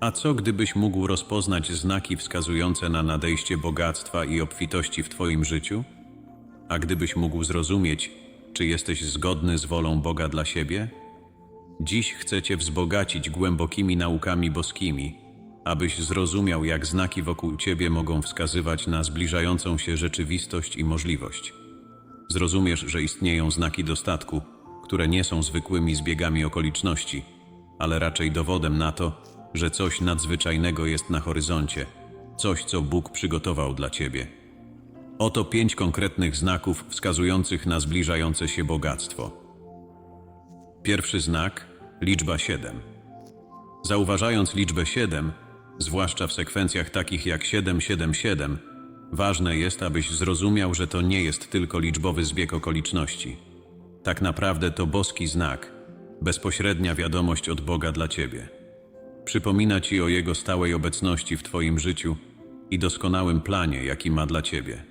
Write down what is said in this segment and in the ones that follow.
A co gdybyś mógł rozpoznać znaki wskazujące na nadejście bogactwa i obfitości w Twoim życiu? A gdybyś mógł zrozumieć, czy jesteś zgodny z wolą Boga dla siebie? Dziś chcę Cię wzbogacić głębokimi naukami boskimi, abyś zrozumiał, jak znaki wokół Ciebie mogą wskazywać na zbliżającą się rzeczywistość i możliwość. Zrozumiesz, że istnieją znaki dostatku, które nie są zwykłymi zbiegami okoliczności, ale raczej dowodem na to, że coś nadzwyczajnego jest na horyzoncie, coś, co Bóg przygotował dla Ciebie. Oto pięć konkretnych znaków wskazujących na zbliżające się bogactwo. Pierwszy znak liczba 7. Zauważając liczbę 7, zwłaszcza w sekwencjach takich jak 777, ważne jest, abyś zrozumiał, że to nie jest tylko liczbowy zbieg okoliczności. Tak naprawdę to boski znak, bezpośrednia wiadomość od Boga dla Ciebie. Przypomina Ci o Jego stałej obecności w Twoim życiu i doskonałym planie, jaki ma dla Ciebie.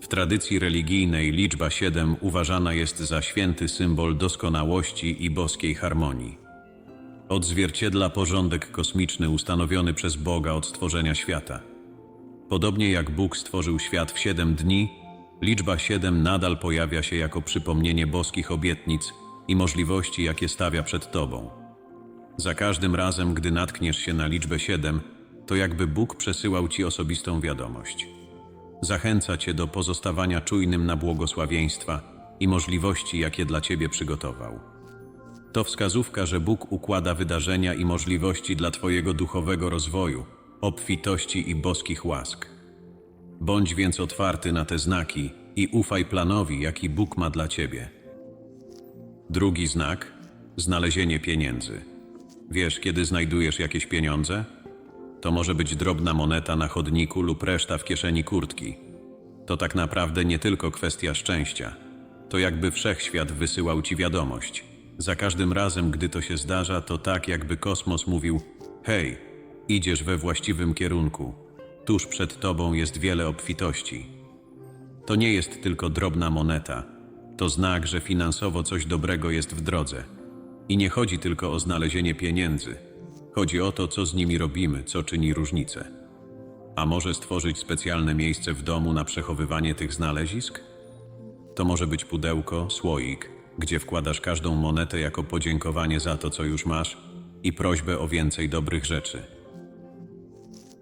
W tradycji religijnej liczba 7 uważana jest za święty symbol doskonałości i boskiej harmonii. Odzwierciedla porządek kosmiczny ustanowiony przez Boga od stworzenia świata. Podobnie jak Bóg stworzył świat w 7 dni, liczba 7 nadal pojawia się jako przypomnienie boskich obietnic i możliwości, jakie stawia przed Tobą. Za każdym razem, gdy natkniesz się na liczbę 7, to jakby Bóg przesyłał Ci osobistą wiadomość. Zachęca Cię do pozostawania czujnym na błogosławieństwa i możliwości, jakie dla Ciebie przygotował. To wskazówka, że Bóg układa wydarzenia i możliwości dla Twojego duchowego rozwoju, obfitości i boskich łask. Bądź więc otwarty na te znaki i ufaj planowi, jaki Bóg ma dla Ciebie. Drugi znak znalezienie pieniędzy. Wiesz, kiedy znajdujesz jakieś pieniądze? To może być drobna moneta na chodniku lub reszta w kieszeni kurtki. To tak naprawdę nie tylko kwestia szczęścia. To jakby wszechświat wysyłał ci wiadomość. Za każdym razem, gdy to się zdarza, to tak jakby kosmos mówił: Hej, idziesz we właściwym kierunku. Tuż przed tobą jest wiele obfitości. To nie jest tylko drobna moneta. To znak, że finansowo coś dobrego jest w drodze. I nie chodzi tylko o znalezienie pieniędzy. Chodzi o to, co z nimi robimy, co czyni różnicę. A może stworzyć specjalne miejsce w domu na przechowywanie tych znalezisk? To może być pudełko, słoik, gdzie wkładasz każdą monetę jako podziękowanie za to, co już masz i prośbę o więcej dobrych rzeczy.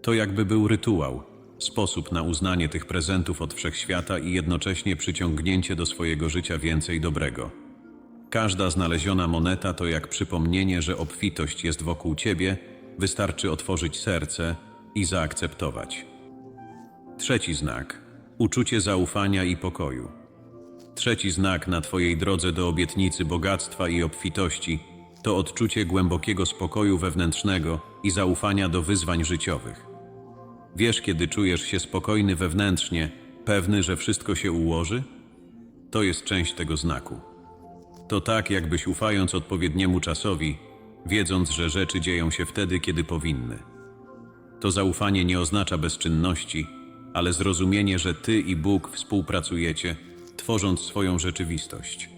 To jakby był rytuał, sposób na uznanie tych prezentów od wszechświata i jednocześnie przyciągnięcie do swojego życia więcej dobrego. Każda znaleziona moneta to jak przypomnienie, że obfitość jest wokół ciebie, wystarczy otworzyć serce i zaakceptować. Trzeci znak uczucie zaufania i pokoju. Trzeci znak na Twojej drodze do obietnicy bogactwa i obfitości to odczucie głębokiego spokoju wewnętrznego i zaufania do wyzwań życiowych. Wiesz, kiedy czujesz się spokojny wewnętrznie, pewny, że wszystko się ułoży? To jest część tego znaku. To tak, jakbyś ufając odpowiedniemu czasowi, wiedząc, że rzeczy dzieją się wtedy, kiedy powinny. To zaufanie nie oznacza bezczynności, ale zrozumienie, że Ty i Bóg współpracujecie, tworząc swoją rzeczywistość.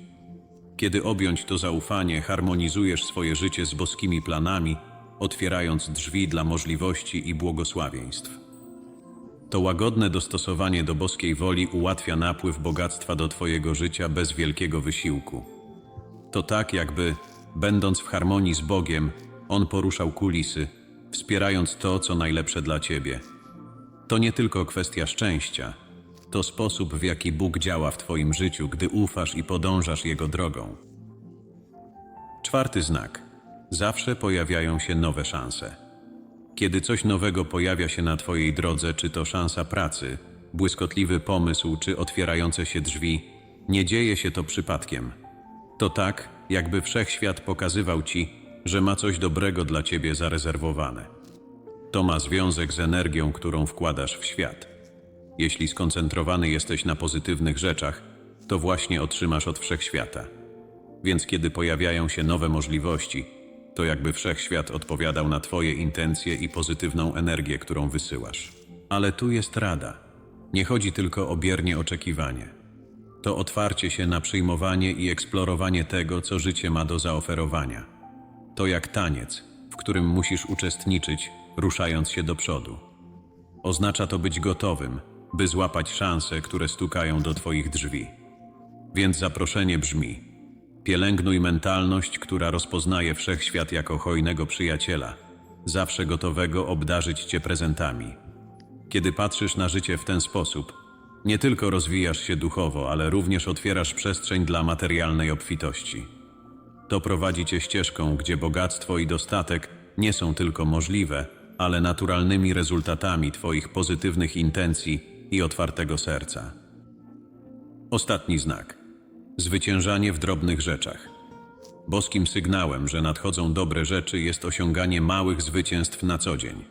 Kiedy objąć to zaufanie, harmonizujesz swoje życie z boskimi planami, otwierając drzwi dla możliwości i błogosławieństw. To łagodne dostosowanie do boskiej woli ułatwia napływ bogactwa do Twojego życia bez wielkiego wysiłku. To tak, jakby, będąc w harmonii z Bogiem, On poruszał kulisy, wspierając to, co najlepsze dla Ciebie. To nie tylko kwestia szczęścia, to sposób, w jaki Bóg działa w Twoim życiu, gdy ufasz i podążasz Jego drogą. Czwarty znak. Zawsze pojawiają się nowe szanse. Kiedy coś nowego pojawia się na Twojej drodze, czy to szansa pracy, błyskotliwy pomysł, czy otwierające się drzwi, nie dzieje się to przypadkiem. To tak, jakby wszechświat pokazywał Ci, że ma coś dobrego dla Ciebie zarezerwowane. To ma związek z energią, którą wkładasz w świat. Jeśli skoncentrowany jesteś na pozytywnych rzeczach, to właśnie otrzymasz od wszechświata. Więc kiedy pojawiają się nowe możliwości, to jakby wszechświat odpowiadał na Twoje intencje i pozytywną energię, którą wysyłasz. Ale tu jest rada. Nie chodzi tylko o biernie oczekiwanie. To otwarcie się na przyjmowanie i eksplorowanie tego, co życie ma do zaoferowania. To jak taniec, w którym musisz uczestniczyć, ruszając się do przodu. Oznacza to być gotowym, by złapać szanse, które stukają do Twoich drzwi. Więc zaproszenie brzmi: pielęgnuj mentalność, która rozpoznaje wszechświat jako hojnego przyjaciela, zawsze gotowego obdarzyć Cię prezentami. Kiedy patrzysz na życie w ten sposób, nie tylko rozwijasz się duchowo, ale również otwierasz przestrzeń dla materialnej obfitości. To prowadzi cię ścieżką, gdzie bogactwo i dostatek nie są tylko możliwe, ale naturalnymi rezultatami Twoich pozytywnych intencji i otwartego serca. Ostatni znak. Zwyciężanie w drobnych rzeczach. Boskim sygnałem, że nadchodzą dobre rzeczy, jest osiąganie małych zwycięstw na co dzień.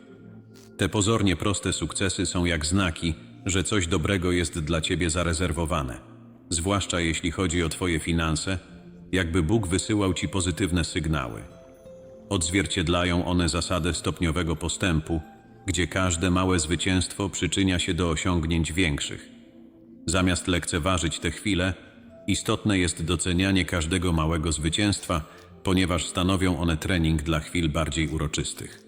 Te pozornie proste sukcesy są jak znaki, że coś dobrego jest dla ciebie zarezerwowane. Zwłaszcza jeśli chodzi o twoje finanse, jakby Bóg wysyłał ci pozytywne sygnały. Odzwierciedlają one zasadę stopniowego postępu, gdzie każde małe zwycięstwo przyczynia się do osiągnięć większych. Zamiast lekceważyć te chwile, istotne jest docenianie każdego małego zwycięstwa, ponieważ stanowią one trening dla chwil bardziej uroczystych.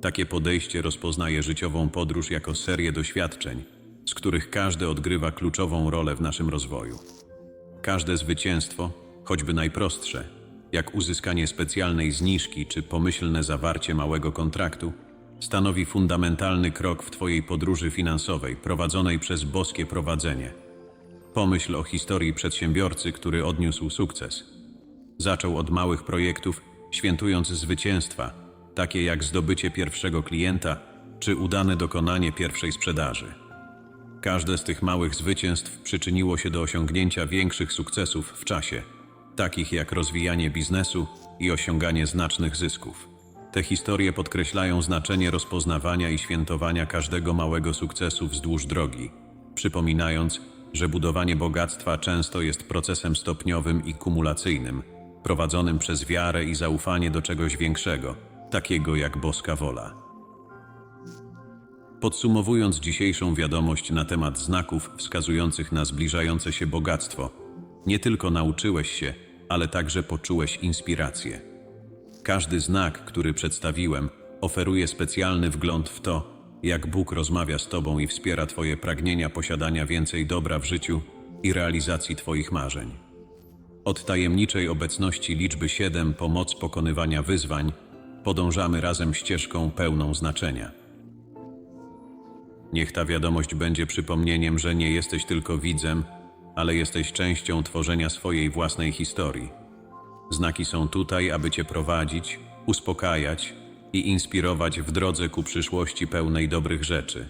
Takie podejście rozpoznaje życiową podróż jako serię doświadczeń, z których każde odgrywa kluczową rolę w naszym rozwoju. Każde zwycięstwo, choćby najprostsze, jak uzyskanie specjalnej zniżki czy pomyślne zawarcie małego kontraktu, stanowi fundamentalny krok w Twojej podróży finansowej prowadzonej przez boskie prowadzenie. Pomyśl o historii przedsiębiorcy, który odniósł sukces. Zaczął od małych projektów, świętując zwycięstwa, takie jak zdobycie pierwszego klienta czy udane dokonanie pierwszej sprzedaży. Każde z tych małych zwycięstw przyczyniło się do osiągnięcia większych sukcesów w czasie, takich jak rozwijanie biznesu i osiąganie znacznych zysków. Te historie podkreślają znaczenie rozpoznawania i świętowania każdego małego sukcesu wzdłuż drogi, przypominając, że budowanie bogactwa często jest procesem stopniowym i kumulacyjnym, prowadzonym przez wiarę i zaufanie do czegoś większego, takiego jak boska wola. Podsumowując dzisiejszą wiadomość na temat znaków wskazujących na zbliżające się bogactwo, nie tylko nauczyłeś się, ale także poczułeś inspirację. Każdy znak, który przedstawiłem, oferuje specjalny wgląd w to, jak Bóg rozmawia z Tobą i wspiera Twoje pragnienia posiadania więcej dobra w życiu i realizacji Twoich marzeń. Od tajemniczej obecności liczby 7 po moc pokonywania wyzwań, podążamy razem ścieżką pełną znaczenia. Niech ta wiadomość będzie przypomnieniem, że nie jesteś tylko widzem, ale jesteś częścią tworzenia swojej własnej historii. Znaki są tutaj, aby Cię prowadzić, uspokajać i inspirować w drodze ku przyszłości pełnej dobrych rzeczy.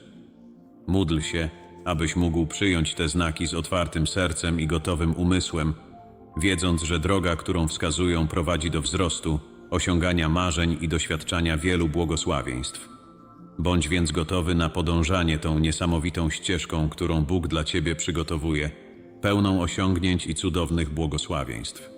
Módl się, abyś mógł przyjąć te znaki z otwartym sercem i gotowym umysłem, wiedząc, że droga, którą wskazują, prowadzi do wzrostu, osiągania marzeń i doświadczania wielu błogosławieństw. Bądź więc gotowy na podążanie tą niesamowitą ścieżką, którą Bóg dla Ciebie przygotowuje, pełną osiągnięć i cudownych błogosławieństw.